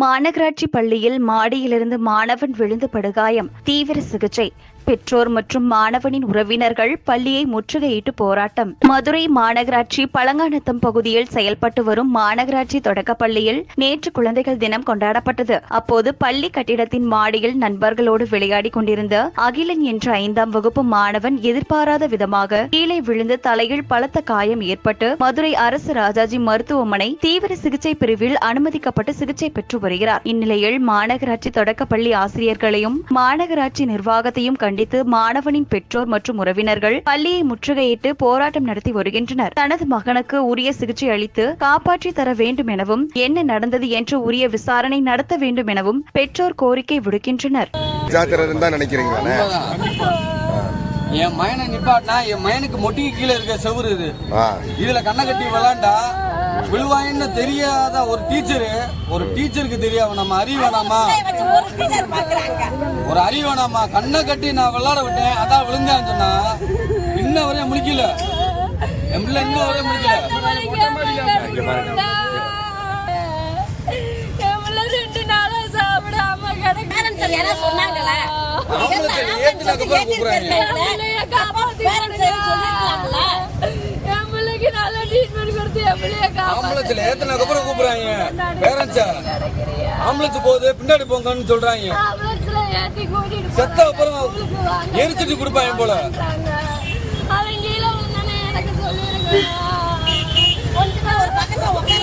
மாநகராட்சி பள்ளியில் மாடியிலிருந்து மாணவன் விழுந்து படுகாயம். தீவிர சிகிச்சை. பெற்றோர் மற்றும் மாணவனின் உறவினர்கள் பள்ளியை முற்றுகையிட்டு போராட்டம். மதுரை மாநகராட்சி பழங்கானத்தம் பகுதியில் செயல்பட்டு வரும் மாநகராட்சி தொடக்கப்பள்ளியில் நேற்று குழந்தைகள் தினம் கொண்டாடப்பட்டது. அப்போது பள்ளி கட்டிடத்தின் மாடியில் நண்பர்களோடு விளையாடிக் கொண்டிருந்த அகிலன் என்ற ஐந்தாம் வகுப்பு மாணவன் எதிர்பாராத விதமாக கீழே விழுந்து தலையில் பலத்த காயம் ஏற்பட்டு மதுரை அரசு ராஜாஜி மருத்துவமனை தீவிர சிகிச்சை பிரிவில் அனுமதிக்கப்பட்டு சிகிச்சை பெற்று வருகிறார். இந்நிலையில் மாநகராட்சி தொடக்கப்பள்ளி ஆசிரியர்களையும் மாநகராட்சி நிர்வாகத்தையும் கண்டு கண்டித்து மாணவனின் பெற்றோர் மற்றும் உறவினர்கள் பள்ளியை முற்றுகையிட்டு போராட்டம் நடத்தி வருகின்றனர். தனது மகனுக்கு உரிய சிகிச்சை அளித்து காப்பாற்றி தர வேண்டும் எனவும் என்ன நடந்தது என்று உரிய விசாரணை நடத்த வேண்டும் எனவும் பெற்றோர் கோரிக்கை விடுக்கின்றனர். என் மயனை நிப்பாட்டினா என் மயனுக்கு மொட்டிக்கு கீழே இருக்க செவுரு இது. இதுல கண்ணை கட்டி விளாண்டா விழுவாயின்னு தெரியாத ஒரு டீச்சரு? ஒரு டீச்சருக்கு தெரியாம நம்ம அறிவு வேணாமா? ஒரு அறிவு வேணாமா? கண்ணை கட்டி நான் விளையாட விட்டேன் அதான் விழுந்தான்னு சொன்னா இன்ன வரையும் முடிக்கல. பிள்ளை இன்ன வரையும் முடிக்கல. சொன்னாங்களா? ஆம்பளை சரி, ஏத்துனதுக்கு அப்புறம் கூப்பிடுறாங்க. என் பிள்ளைக்கு நல்ல ட்ரீட்மெண்ட் கொடுத்து என் ஆம்புலன்ஸ்ல அப்புறம் கூப்பிடுறாங்க. பேரண்ட்ஸா ஆம்புலன்ஸ் போகுது பின்னாடி போங்கன்னு சொல்றாங்க. ஆம்புலன்ஸ்ல ஏத்தி கூட்டிட்டு செத்த அப்புறம் எரிச்சிட்டு கொடுப்பாங்க போல. அவன் கீழே விழுந்தானே எனக்கு சொல்லிருங்க ஒரு பக்கத்துல உட்கார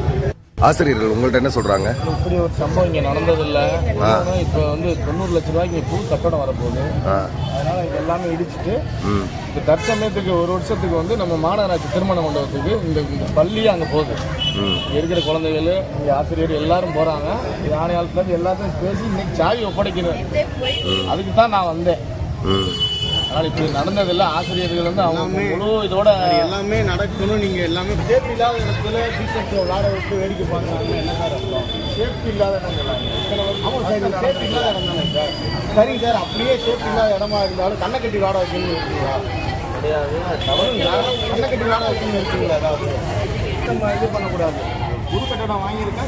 ஆசிரியர்கள் உங்கள்ட்ட என்ன சொல்றாங்க? இப்படி ஒரு சம்பவம் இங்கே நடந்ததில்லை. இப்போ வந்து தொண்ணூறு லட்ச ரூபாய்க்கு புது கட்டடம் வரப்போகுது. அதனால இது எல்லாமே இடிச்சிட்டு இப்போ தற்சமயத்துக்கு ஒரு வருஷத்துக்கு வந்து நம்ம மாநகராட்சி திருமண மண்டபத்துக்கு இந்த பள்ளியே அங்கே போகுது. இருக்கிற குழந்தைகள் இங்கே ஆசிரியர் எல்லாரும் போகிறாங்க யானையாளத்துலேருந்து எல்லாத்தையும் பேசி இன்னைக்கு சாவி ஒப்படைக்கணும். அதுக்கு தான் நான் வந்தேன். அதனால் இப்படி நடந்ததில்லை ஆசிரியர்கள் வந்து அவங்க முழு இதோட எல்லாமே நடக்கணும். நீங்க எல்லாமே சேஃப்டி இல்லாத இடத்துல டீச்சர்ஸ் விளாட விட்டு வேடிக்கை பார்க்குறாங்க என்ன சார் அர்த்தம்? சேஃப்டி இல்லாத இடம் ஆமாம் சார் இது சேஃப்டி இல்லாத இடம் தானே சார்? சரிங்க சார் அப்படியே சேஃப்டி இல்லாத இடமா இருந்தாலும் கண்ணை கட்டி விளாட வைக்கணும்னு இருக்கீங்களா? கிடையாது. தவறுங்களா கண்ணை கட்டி விளாட வைக்கணும்னு இருக்கீங்களா ஏதாவது? நம்ம இது பண்ணக்கூடாது. புது கட்டடம் வாங்கியிருக்கா